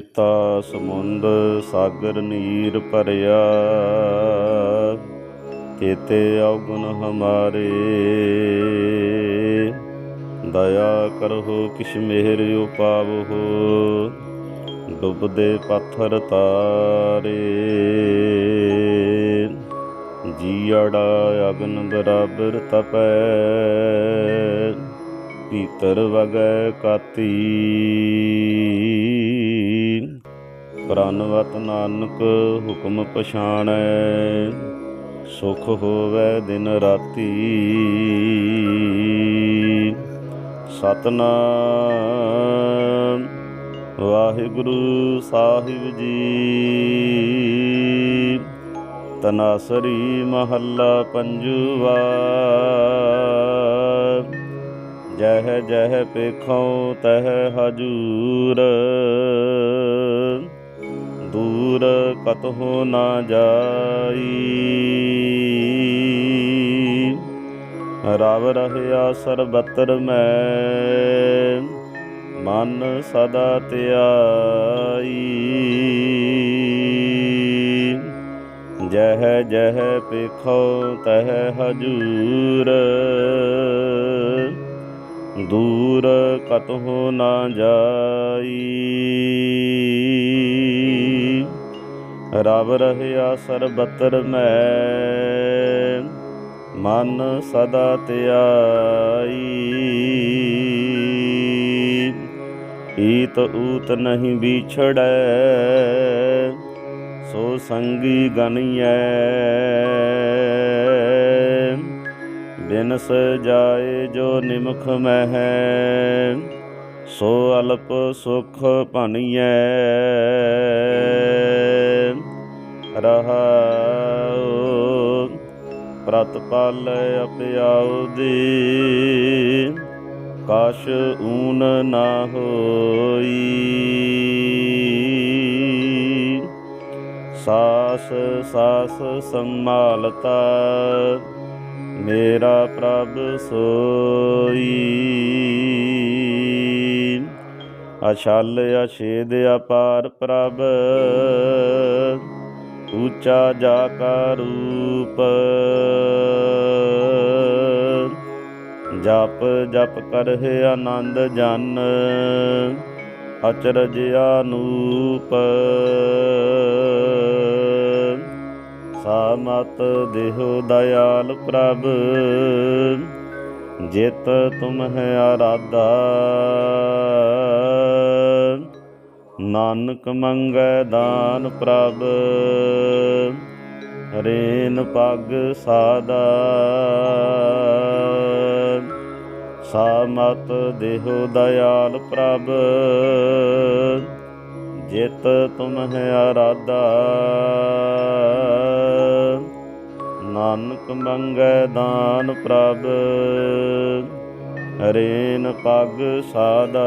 ਰੇਤਾ ਸਮੁੰਦ ਸਾਗਰ ਨੀਰ ਭਰਿਆ। ਤੇਤੇ ਔਗੁਣ ਹਮਾਰੇ। ਦਇਆ ਕਰੋ ਕਿਛ ਮਿਹਰ ਉਪਾਵੋ ਡੁੱਬਦੇ ਪੱਥਰ ਤਾਰੇ। ਜੀੜਾ ਅਗਨ ਬਰਾਬਰ ਤਪੈ। ਭੀਤਰ ਵਗੈ ਕਾਤੀ। ਪ੍ਰਨਵਤ ਨਾਨਕ ਹੁਕਮ ਪਛਾਣੈ, ਸੁਖ ਹੋਵੇ ਦਿਨ ਰਾਤੀ। ਸਤਨਾਮ, ਵਾਹਿਗੁਰੂ ਸਾਹਿਬ ਜੀ। ਤਨਾਸਰੀ ਮਹੱਲਾ ਪੰਜਵਾ। ਜਹ ਜਹ ਪੇਖੋਂ ਤਹ ਹਜੂਰ। ਦੂਰ ਕਤਹੁ ਨਾ ਜਾਈ। ਰਵ ਰਹਿਆ ਸਰਬਤਰ ਮੈਂ, ਮਨ ਸਦਾ ਧਿਆਈ। ਜਹ ਜਹ ਪੇਖੋ ਤਹ ਹਜੂਰ, ਦੂਰ ਕਤਹੁ ਨਾ ਜਾਈ। ਰਵ ਰਹਿਆ ਸਰਬਤਰ ਮੈਂ। ਮਨ ਸਦਾ ਧਿਆਈ ਈਤ ਊਤ ਨਹੀਂ ਵਿਛੜੈ, ਸੋ ਸੰਗੀ ਗਨਿਐ। ਬਿਨਸ ਜਾਏ ਜੋ ਨਿਮਖ ਮਹਿ, ਸੋ ਅਲਪ ਸੁਖ ਭਣੀਐ ਰਹਾਉ। ਪ੍ਰਤਪਾਲ ਅਪਿਆਉ ਦੀ ਕਾਸ਼ ਊਨ ਨਾ ਹੋਈ। ਸਾਸ ਸਾਸ ਸੰਭਾਲਤਾ, ਮੇਰਾ ਪ੍ਰਭ ਸੋਈ। ਅਛਲ ਅਛੇਦ ਅਪਾਰ ਪ੍ਰਭ ਉੱਚਾ ਜਾ ਕਾ ਰੂਪ। ਜਪ ਜਪ ਕਰਹਿ ਆਨੰਦ ਜਨ ਅਚਰਜ ਅਨੂਪ ਸਾਮਤ ਦੇਹੁ ਦਇਆਲ ਪ੍ਰਭ, ਜਿਤ ਤੁਮ ਹੈ ਆਰਾਧਾ। ਨਾਨਕ ਮੰਗੈ ਦਾਨ ਪ੍ਰਭ। ਰੇਨ ਪਗ ਸਾਦਾ। ਸਾਮਤ ਦੇਹੁ ਦਇਆਲ ਪ੍ਰਭ। ਜਿਤ ਤੁਮ ਹੈ ਆਰਾਧਾ ਨਾਨਕ ਮੰਗੈ ਦਾਨ ਪ੍ਰਭ। ਰੇਨ ਪਗ ਸਾਦਾ।